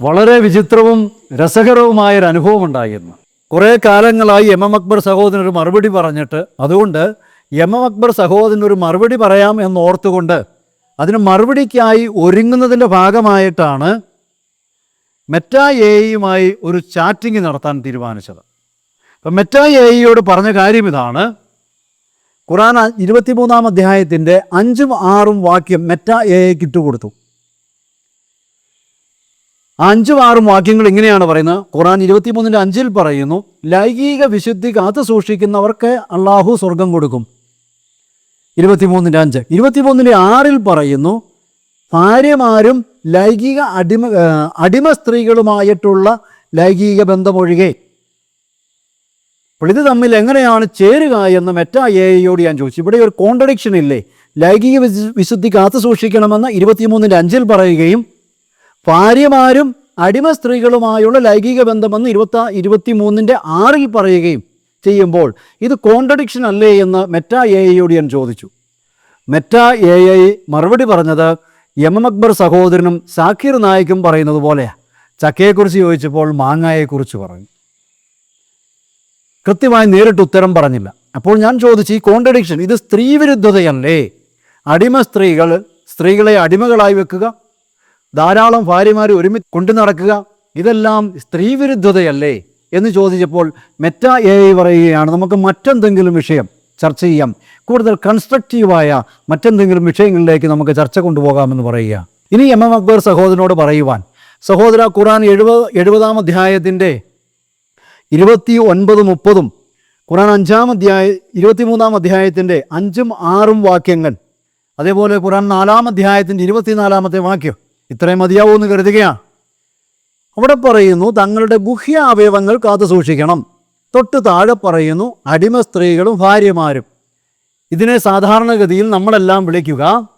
വളരെ വിചിത്രവും രസകരവുമായ ഒരു അനുഭവം ഉണ്ടായിരുന്നു. കുറേ കാലങ്ങളായി എം എം അക്ബർ സഹോദരൻ ഒരു മറുപടി പറഞ്ഞിട്ട് അതുകൊണ്ട് എം എം അക്ബർ സഹോദരൻ ഒരു മറുപടി പറയാം എന്ന് ഓർത്തുകൊണ്ട് അതിന് മറുപടിക്കായി ഒരുങ്ങുന്നതിന്റെ ഭാഗമായിട്ടാണ് മെറ്റ എയുമായി ഒരു ചാറ്റിംഗ് നടത്താൻ തീരുമാനിച്ചത്. അപ്പം മെറ്റ എയോട് പറഞ്ഞ കാര്യം ഇതാണ്. ഖുറാൻ ഇരുപത്തിമൂന്നാം അധ്യായത്തിന്റെ അഞ്ചും ആറും വാക്യം മെറ്റ എയ്ക്ക് ഇട്ടുകൊടുത്തു. അഞ്ചും ആറും വാക്യങ്ങൾ ഇങ്ങനെയാണ് പറയുന്നത്. ഖുറാൻ ഇരുപത്തിമൂന്നിന്റെ അഞ്ചിൽ പറയുന്നു ലൈംഗിക വിശുദ്ധി കാത്തു സൂക്ഷിക്കുന്നവർക്ക് അള്ളാഹു സ്വർഗം കൊടുക്കും. ഇരുപത്തിമൂന്നിന്റെ അഞ്ച്. ഇരുപത്തിമൂന്നിന്റെ ആറിൽ പറയുന്നു ഭാര്യമാരും ലൈംഗിക അടിമ അടിമ സ്ത്രീകളുമായിട്ടുള്ള ലൈംഗിക ബന്ധമൊഴികെ. അപ്പോൾ ഇത് തമ്മിൽ എങ്ങനെയാണ് ചേരുക എന്ന് മെറ്റാ എ ഐയോട് ഞാൻ ചോദിച്ചു. ഇവിടെ ഒരു കോൺട്രഡിക്ഷൻ ഇല്ലേ? ലൈംഗിക വിശു- വിശുദ്ധി കാത്തു സൂക്ഷിക്കണമെന്ന് ഇരുപത്തിമൂന്നിന്റെ അഞ്ചിൽ പറയുകയും ഭാര്യമാരും അടിമ സ്ത്രീകളുമായുള്ള ലൈംഗിക ബന്ധമെന്ന് ഇരുപത്തി ഇരുപത്തി മൂന്നിന്റെ ആറിൽ പറയുകയും ചെയ്യുമ്പോൾ ഇത് കോൺട്രഡിക്ഷൻ അല്ലേ എന്ന് മെറ്റ എ ഐയോട് ഞാൻ ചോദിച്ചു. മെറ്റ എ ഐ മറുപടി പറഞ്ഞത് എം എം അക്ബർ സഹോദരനും സാക്കിർ നായിക്കും പറയുന്നത് പോലെയാണ് ചക്കയെക്കുറിച്ച് ചോദിച്ചപ്പോൾ മാങ്ങായെക്കുറിച്ച് പറഞ്ഞു. കൃത്യമായി നേരിട്ട് ഉത്തരം പറഞ്ഞില്ല. അപ്പോൾ ഞാൻ ചോദിച്ചു ഈ കോൺട്രഡിക്ഷൻ ഇത് സ്ത്രീവിരുദ്ധതയല്ലേ? അടിമ സ്ത്രീകൾ സ്ത്രീകളെ അടിമകളായി വെക്കുക ധാരാളം ഭാര്യമാരെ ഒരുമിച്ച് കൊണ്ടു നടക്കുക. ഇതെല്ലാം സ്ത്രീവിരുദ്ധതയല്ലേ? എന്ന് ചോദിച്ചപ്പോൾ മെറ്റ എ പറയുകയാണ് നമുക്ക് മറ്റെന്തെങ്കിലും വിഷയം ചർച്ച ചെയ്യാം. കൂടുതൽ കൺസ്ട്രക്റ്റീവായ മറ്റെന്തെങ്കിലും വിഷയങ്ങളിലേക്ക് നമുക്ക് ചർച്ച കൊണ്ടുപോകാമെന്ന് പറയുക. ഇനി എം എം അക്ബർ സഹോദരനോട് പറയുവാൻ. സഹോദര ഖുറാൻ എഴുപത് എഴുപതാം അധ്യായത്തിന്റെ ഇരുപത്തി ഒൻപത് മുപ്പതും ഖുറാൻ അഞ്ചാം അധ്യായ ഇരുപത്തിമൂന്നാം അധ്യായത്തിന്റെ അഞ്ചും ആറും വാക്യങ്ങൾ. അതേപോലെ ഖുറാൻ നാലാം അധ്യായത്തിന്റെ ഇരുപത്തിനാലാമത്തെ വാക്യം. ഇത്രയും എന്ന് കരുതുകയാണ്. അവിടെ പറയുന്നു തങ്ങളുടെ ഗുഹ്യ അവയവങ്ങൾ കാത്തു സൂക്ഷിക്കണം. തൊട്ട് താഴെ പറയുന്നു അടിമ സ്ത്രീകളും ഭാര്യമാരും. ഇതിനെ സാധാരണഗതിയിൽ നമ്മളെല്ലാം വിളിക്കുക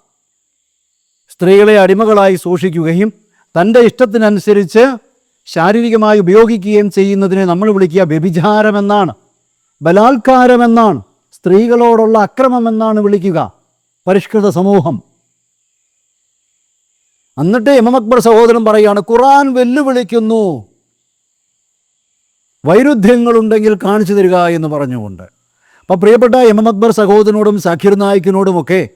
സ്ത്രീകളെ അടിമകളായി സൂക്ഷിക്കുകയും തന്റെ ഇഷ്ടത്തിനനുസരിച്ച് ശാരീരികമായി ഉപയോഗിക്കുകയും ചെയ്യുന്നതിനെ നമ്മൾ വിളിക്കുക വ്യഭിചാരമെന്നാണ് ബലാത്കാരമെന്നാണ് സ്ത്രീകളോടുള്ള അക്രമമെന്നാണ് വിളിക്കുക. പരിഷ്കൃത സമൂഹം. എന്നിട്ട് എം എം അക്ബർ സഹോദരൻ പറയുകയാണ് ഖുറാൻ വെല്ലുവിളിക്കുന്നു. വൈരുദ്ധ്യങ്ങളുണ്ടെങ്കിൽ കാണിച്ചു തരിക എന്ന് പറഞ്ഞുകൊണ്ട്. അപ്പോൾ പ്രിയപ്പെട്ട എം എം അക്ബർ സഹോദരനോടും സഖീർ നായിക്കിനോടുമൊക്കെ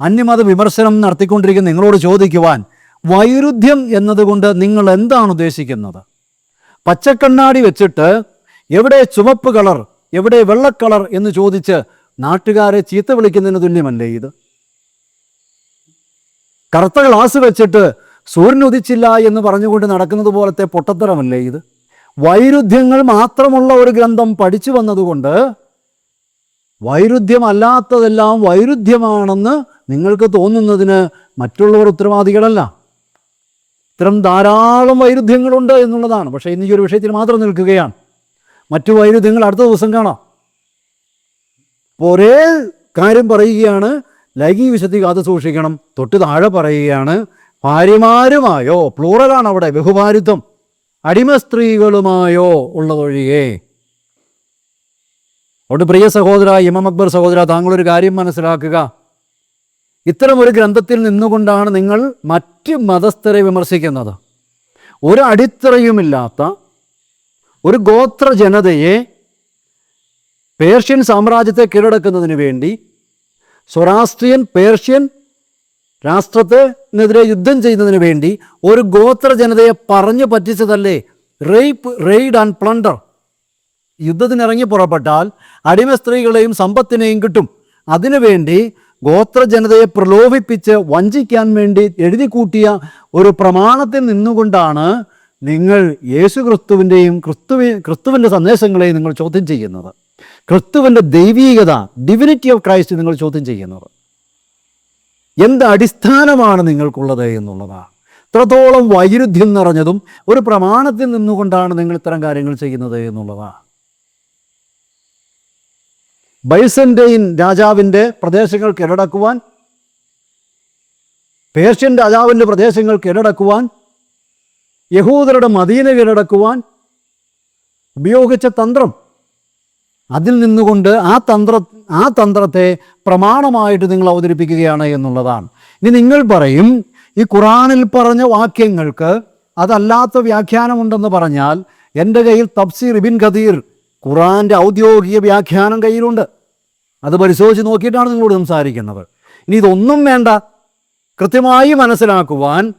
അന്യമത വിമർശനം നടത്തിക്കൊണ്ടിരിക്കുന്ന നിങ്ങളോട് ചോദിക്കുവാൻ വൈരുദ്ധ്യം എന്നതുകൊണ്ട് നിങ്ങൾ എന്താണ് ഉദ്ദേശിക്കുന്നത്? പച്ചക്കണ്ണാടി വെച്ചിട്ട് എവിടെ ചുവപ്പ് കളർ എവിടെ വെള്ളക്കളർ എന്ന് ചോദിച്ച് നാട്ടുകാരെ ചീത്ത വിളിക്കുന്നതിന് തുല്യമല്ലേ ഇത്? കറുത്ത ഗ്ലാസ് വെച്ചിട്ട് സൂര്യൻ ഉദിച്ചില്ല എന്ന് പറഞ്ഞുകൊണ്ട് നടക്കുന്നത് പോലത്തെ പൊട്ടത്തരമല്ലേ ഇത്? വൈരുദ്ധ്യങ്ങൾ മാത്രമുള്ള ഒരു ഗ്രന്ഥം പഠിച്ചു വന്നതുകൊണ്ട് വൈരുദ്ധ്യമല്ലാത്തതെല്ലാം വൈരുദ്ധ്യമാണെന്ന് നിങ്ങൾക്ക് തോന്നുന്നതിന് മറ്റുള്ളവർ ഉത്തരവാദികളല്ല. ഇത്തരം ധാരാളം വൈരുദ്ധ്യങ്ങളുണ്ട് എന്നുള്ളതാണ്. പക്ഷേ ഇന്ന് ഈ ഒരു വിഷയത്തിൽ മാത്രം നിൽക്കുകയാണ്. മറ്റു വൈരുദ്ധ്യങ്ങൾ അടുത്ത ദിവസം കാണാം. ഒരേ കാര്യം പറയുകയാണ് ലൈംഗിക വിശുദ്ധി കാത്തു സൂക്ഷിക്കണം. തൊട്ട് താഴെ പറയുകയാണ് ഭാര്യമാരുമായോ പ്ലൂറലാണ് അവിടെ ബഹുഭാരിത്വം അടിമ സ്ത്രീകളുമായോ ഉള്ളതൊഴികെ. അതുകൊണ്ട് പ്രിയ സഹോദര ഇമം അക്ബർ സഹോദര താങ്കളൊരു കാര്യം മനസ്സിലാക്കുക. ഇത്തരം ഒരു ഗ്രന്ഥത്തിൽ നിന്നുകൊണ്ടാണ് നിങ്ങൾ മറ്റ് മതസ്ഥരെ വിമർശിക്കുന്നത്. ഒരു അടിത്തറയുമില്ലാത്ത ഒരു ഗോത്ര ജനതയെ പേർഷ്യൻ സാമ്രാജ്യത്തെ കീഴടക്കുന്നതിന് വേണ്ടി സ്വരാഷ്ട്രീയൻ പേർഷ്യൻ രാഷ്ട്രത്തിനെതിരെ യുദ്ധം ചെയ്യുന്നതിന് വേണ്ടി ഒരു ഗോത്ര ജനതയെ പറഞ്ഞു പറ്റിച്ചതല്ലേ റേപ്പ് റെയ്ഡ് ആൻഡ് പ്ലണ്ടർ. യുദ്ധത്തിനിറങ്ങി പുറപ്പെട്ടാൽ അടിമ സ്ത്രീകളെയും സമ്പത്തിനെയും കിട്ടും. അതിനുവേണ്ടി ഗോത്ര ജനതയെ പ്രലോഭിപ്പിച്ച് വഞ്ചിക്കാൻ വേണ്ടി എഴുതി കൂട്ടിയ ഒരു പ്രമാണത്തിൽ നിന്നുകൊണ്ടാണ് നിങ്ങൾ യേശു ക്രിസ്തുവിന്റെയും ക്രിസ്തുവി ക്രിസ്തുവിന്റെ സന്ദേശങ്ങളെയും നിങ്ങൾ ചോദ്യം ചെയ്യുന്നത്. ക്രിസ്തുവിന്റെ ദൈവീകത ഡിവിനിറ്റി ഓഫ് ക്രൈസ്റ്റ് നിങ്ങൾ ചോദ്യം ചെയ്യുന്നത്. എന്ത് അടിസ്ഥാനമാണ് നിങ്ങൾക്കുള്ളത് എന്നുള്ളതാണ് ഇത്രത്തോളം വൈരുദ്ധ്യം നിറഞ്ഞതും ഒരു പ്രമാണത്തിൽ നിന്നുകൊണ്ടാണ് നിങ്ങൾ ഇത്തരം കാര്യങ്ങൾ ചെയ്യുന്നത് എന്നുള്ളതാണ് ബൈസന്റെയിൻ രാജാവിന്റെ പ്രദേശങ്ങൾ കീഴടക്കുവാൻ പേർഷ്യൻ രാജാവിന്റെ പ്രദേശങ്ങൾ കീഴടക്കുവാൻ യഹൂദരുടെ മദീന കീഴടക്കുവാൻ ഉപയോഗിച്ച തന്ത്രം അതിൽ നിന്നുകൊണ്ട് ആ തന്ത്ര ആ തന്ത്രത്തെ പ്രമാണമായിട്ട് നിങ്ങൾ അവതരിപ്പിക്കുകയാണ് എന്നുള്ളതാണ്. ഇനി നിങ്ങൾ പറയും ഈ ഖുറാനിൽ പറഞ്ഞ വാക്യങ്ങൾക്ക് അതല്ലാത്ത വ്യാഖ്യാനമുണ്ടെന്ന് പറഞ്ഞാൽ എന്റെ കയ്യിൽ തഫ്സീർ ഇബിൻ ഖദീർ ഖുറാന്റെ ഔദ്യോഗിക വ്യാഖ്യാനം കയ്യിലുണ്ട്. അത് പരിശോധിച്ച് നോക്കിയിട്ടാണ് നിങ്ങളോട് സംസാരിക്കുന്നത്. ഇനി ഇതൊന്നും വേണ്ട. കൃത്യമായി മനസ്സിലാക്കുവാൻ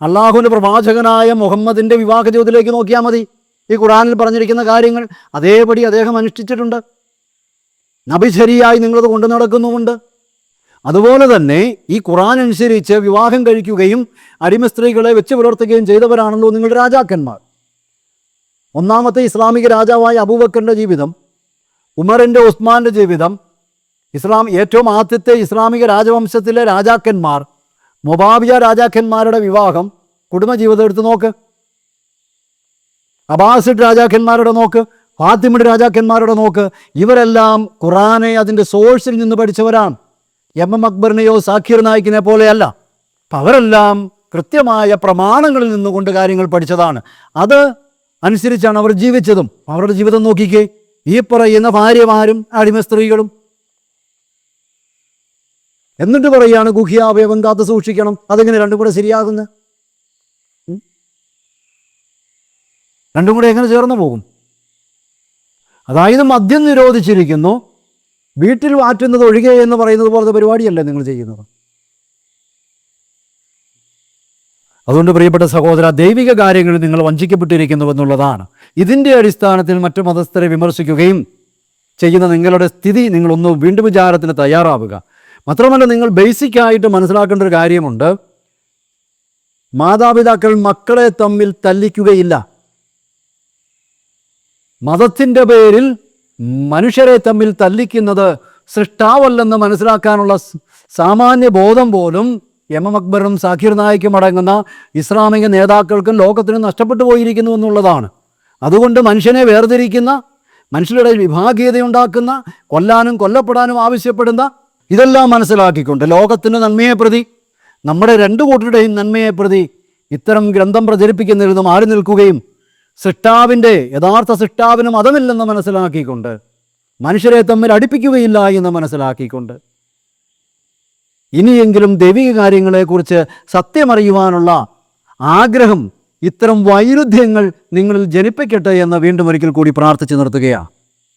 അള്ളാഹുവിന്റെ പ്രവാചകനായ മുഹമ്മദിന്റെ വിവാഹ ജീവിതത്തിലേക്ക് നോക്കിയാൽ മതി. ഈ ഖുറാനിൽ പറഞ്ഞിരിക്കുന്ന കാര്യങ്ങൾ അതേപടി അദ്ദേഹം അനുഷ്ഠിച്ചിട്ടുണ്ട്. നബിശരിയായി നിങ്ങളത് കൊണ്ടു നടക്കുന്നുമുണ്ട്. അതുപോലെ തന്നെ ഈ ഖുറാൻ അനുസരിച്ച് വിവാഹം കഴിക്കുകയും അടിമ സ്ത്രീകളെ വെച്ച് പുലർത്തുകയും ചെയ്തവരാണല്ലോ നിങ്ങളുടെ രാജാക്കന്മാർ. ഒന്നാമത്തെ ഇസ്ലാമിക രാജാവായ അബൂബക്കറിന്റെ ജീവിതം ഉമറിന്റെ ഉസ്മാന്റെ ജീവിതം ഇസ്ലാം ഏറ്റവും ആദ്യത്തെ ഇസ്ലാമിക രാജവംശത്തിലെ രാജാക്കന്മാർ മൊബാബിയ രാജാക്കന്മാരുടെ വിവാഹം കുടുംബജീവിതം എടുത്ത് നോക്ക്. അബാസിഡ് രാജാക്കന്മാരുടെ നോക്ക് ഫാത്തിമിഡ് രാജാക്കന്മാരുടെ നോക്ക് ഇവരെല്ലാം ഖുറാനെ അതിന്റെ സോഴ്സിൽ നിന്ന് പഠിച്ചവരാണ്. എം എം അക്ബറിനെയോ സാഖിർ നായിക്കിനെ പോലെയല്ല. അപ്പം അവരെല്ലാം കൃത്യമായ പ്രമാണങ്ങളിൽ നിന്നുകൊണ്ട് കാര്യങ്ങൾ പഠിച്ചതാണ്. അത് അനുസരിച്ചാണ് അവർ ജീവിച്ചതും. അവരുടെ ജീവിതം നോക്കിക്കേ ഈ പറയുന്ന ഭാര്യമാരും അടിമ സ്ത്രീകളും. എന്നിട്ട് പറയുകയാണ് ഗുഹ്യാവയവം കാത്തു സൂക്ഷിക്കണം. അതെങ്ങനെ രണ്ടും കൂടെ ശരിയാകുന്നത് രണ്ടും കൂടെ എങ്ങനെ ചേർന്ന് പോകും? അതായത് മദ്യം നിരോധിച്ചിരിക്കുന്നു വീട്ടിൽ വാറ്റുന്നത് ഒഴികെ എന്ന് പറയുന്നത് പോലത്തെ പരിപാടിയല്ലേ നിങ്ങൾ ചെയ്യുന്നത്? അതുകൊണ്ട് പ്രിയപ്പെട്ട സഹോദര ദൈവിക കാര്യങ്ങളിൽ നിങ്ങൾ വഞ്ചിക്കപ്പെട്ടിരിക്കുന്നു എന്നുള്ളതാണ്. ഇതിന്റെ അടിസ്ഥാനത്തിൽ മറ്റു മതസ്ഥരെ വിമർശിക്കുകയും ചെയ്യുന്ന നിങ്ങളുടെ സ്ഥിതി നിങ്ങളൊന്ന് വീണ്ടും വിചാരത്തിന് തയ്യാറാവുക. മാത്രമല്ല നിങ്ങൾ ബേസിക്കായിട്ട് മനസ്സിലാക്കേണ്ട ഒരു കാര്യമുണ്ട്. മാതാപിതാക്കൾ മക്കളെ തമ്മിൽ തല്ലിക്കുകയില്ല. മതത്തിന്റെ പേരിൽ മനുഷ്യരെ തമ്മിൽ തല്ലിക്കുന്നത് സൃഷ്ടാവല്ലെന്ന് മനസ്സിലാക്കാനുള്ള സാമാന്യ ബോധം പോലും എം എം അക്ബറും സാഖിർ നായിക്കും അടങ്ങുന്ന ഇസ്ലാമിക നേതാക്കൾക്കും ലോകത്തിനും നഷ്ടപ്പെട്ടു പോയിരിക്കുന്നു എന്നുള്ളതാണ്. അതുകൊണ്ട് മനുഷ്യനെ വേർതിരിക്കുന്ന മനുഷ്യരുടെ വിഭാഗീയതയുണ്ടാക്കുന്ന കൊല്ലാനും കൊല്ലപ്പെടാനും ആവശ്യപ്പെടുന്ന ഇതെല്ലാം മനസ്സിലാക്കിക്കൊണ്ട് ലോകത്തിന്റെ നന്മയെ പ്രതി നമ്മുടെ രണ്ടു കൂട്ടരുടെയും നന്മയെ പ്രതി ഇത്തരം ഗ്രന്ഥം പ്രചരിപ്പിക്കുന്നതിൽ മാറി നിൽക്കുകയും സൃഷ്ടാവിന്റെ യഥാർത്ഥ സിട്ടാവിന് മതമില്ലെന്ന് മനസ്സിലാക്കിക്കൊണ്ട് മനുഷ്യരെ തമ്മിൽ അടുപ്പിക്കുകയില്ല എന്ന് മനസ്സിലാക്കിക്കൊണ്ട് ഇനിയെങ്കിലും ദൈവിക കാര്യങ്ങളെക്കുറിച്ച് സത്യമറിയുവാനുള്ള ആഗ്രഹം ഇത്തരം വൈരുദ്ധ്യങ്ങൾ നിങ്ങളിൽ ജനിപ്പിക്കട്ടെ എന്ന് വീണ്ടും ഒരിക്കൽ കൂടി പ്രാർത്ഥിച്ചു നിർത്തുകയാണ്.